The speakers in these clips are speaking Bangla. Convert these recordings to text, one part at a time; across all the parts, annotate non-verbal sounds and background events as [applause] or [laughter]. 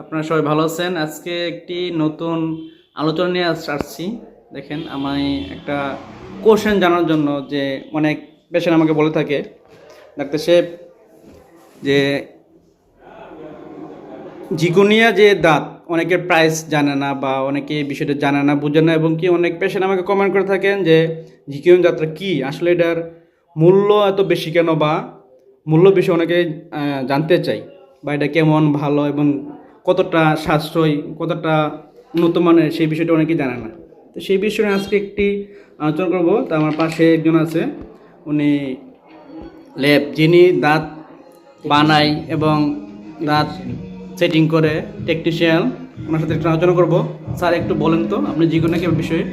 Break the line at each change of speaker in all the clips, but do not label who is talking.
আপনারা সবাই ভালো আছেন? আজকে একটি নতুন আলোচনা নিয়ে আসছি। দেখেন আমি একটা কোশ্চেন জানার জন্য যে অনেক পেশেন্ট আমাকে বলে থাকে। ডাক্তার সাহেব, যে জিকুনিয়া যে দাঁত, অনেকের প্রাইস জানে না বা অনেকে বিষয়টা জানে না, বুঝে না, এবং কি অনেক পেশেন্ট আমাকে কমেন্ট করে থাকেন যে, জিকুনিয়া দাঁতটা কি? আসলে এটার মূল্য এত বেশি কেন বা মূল্য বেশি অনেকে জানতে চাই। বা এটা কেমন ভালো এবং কতটা সাশ্রয়, কতটা উন্নত মানের সেই বিষয়টা অনেকেই জানে না। তো সেই বিষয়ে আজকে একটি আলোচনা করব। তা আমার পাশে একজন আছে। উনি ল্যাব যিনি দাঁত বানায় এবং দাঁত সেটিং করে টেকনিশিয়ান ওনার সাথে একটু আলোচনা করব। স্যার, একটু বলেন তো আপনি জিগুনা কি বিষয়ে।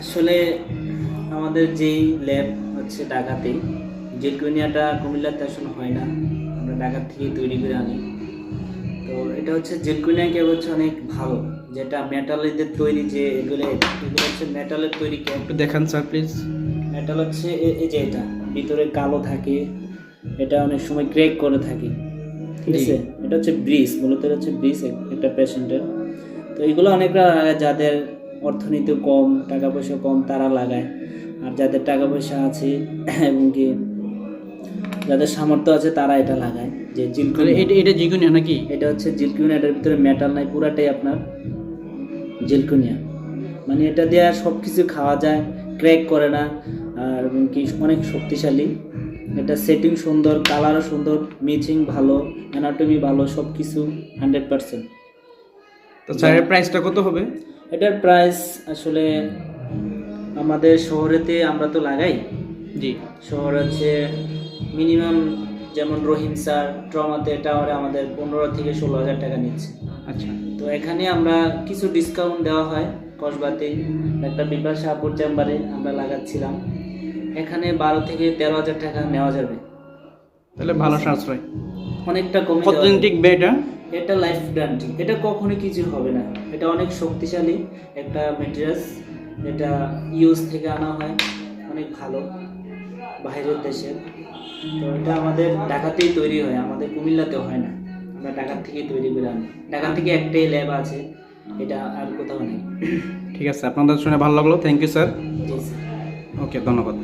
আসলে আমাদের যেই ল্যাব হচ্ছে ঢাকাতেই জেলকুনিয়াটা কুমিল্লাতে আসলে হয় না। আমরা ঢাকা থেকেই তৈরি করে আনি। তো এটা হচ্ছে জেলকুনিয়া কেব হচ্ছে অনেক ভালো যেটা মেটালের তৈরি যে এগুলো এগুলো হচ্ছে মেটালের তৈরি কেক
একটু দেখান স্যার প্লিজ
মেটাল হচ্ছে এই যে এটা ভিতরে কালো থাকে এটা অনেক সময় ক্র্যাক করে থাকে। ঠিক আছে? এটা হচ্ছে ব্রিজ মূলত এটা হচ্ছে ব্রিজ একটা পেশেন্টের তো এগুলো অনেকরা যাদের অর্থনীতি কম টাকা পয়সা কম তারা লাগায়। আর যাদের টাকা পয়সা আছে [clears throat] এবং কি যাদের সামর্থ্য আছে তারা এটা লাগায় যে জিলকুনি
এটা এটা জিগুনিয়া নাকি?
এটা হচ্ছে জিলকুনিয়া এটার ভিতরে মেটাল নাই পুরাটাই আপনার জিলকুনিয়া মানে এটা দিয়ে সব কিছু খাওয়া যায় ক্র্যাক করে না আর কি অনেক শক্তিশালী। এটা সেটিং সুন্দর কালারও সুন্দর মিচিং ভালো অ্যানাটমি ভালো সব কিছু হান্ড্রেড পার্সেন্ট
তো স্যারের প্রাইসটা কত হবে?
এটার প্রাইস আসলে আমাদের শহরেতে আমরা তো লাগাই
জি।
শহর হচ্ছে মিনিমাম যেমন রহিম স্যার ট্রমাতে টাওয়ারে আমাদের পনেরো থেকে ষোলো হাজার টাকা নিচ্ছে।
আচ্ছা।
তো এখানে আমরা কিছু ডিসকাউন্ট দেওয়া হয় কসবাতে। একটা বিপাশা আপুর চেম্বারে আমরা লাগাচ্ছিলাম। এখানে বারো থেকে তেরো হাজার টাকা নেওয়া যাবে।
তাহলে ভালো সাশ্রয়।
অনেকটা কমে
কতদিন টিকবে এটা?
এটা লাইফ গ্যারান্টি এটা কখনোই কিছু হবে না। এটা অনেক শক্তিশালী একটা মেটেরিয়ালস এটা ইউজ থেকে আনা হয়। অনেক ভালো। বাইরের দেশে তো এটা আমাদের ঢাকাতেই তৈরি হয় আমাদের কুমিল্লাতে হয় না। আমরা ঢাকার থেকেই তৈরি করে আনি। ঢাকা থেকে একটাই ল্যাব আছে এটা আর কোথাও নেই।
ঠিক আছে আপনাদের শুনে ভালো লাগল। থ্যাংক ইউ
স্যার
ওকে ধন্যবাদ।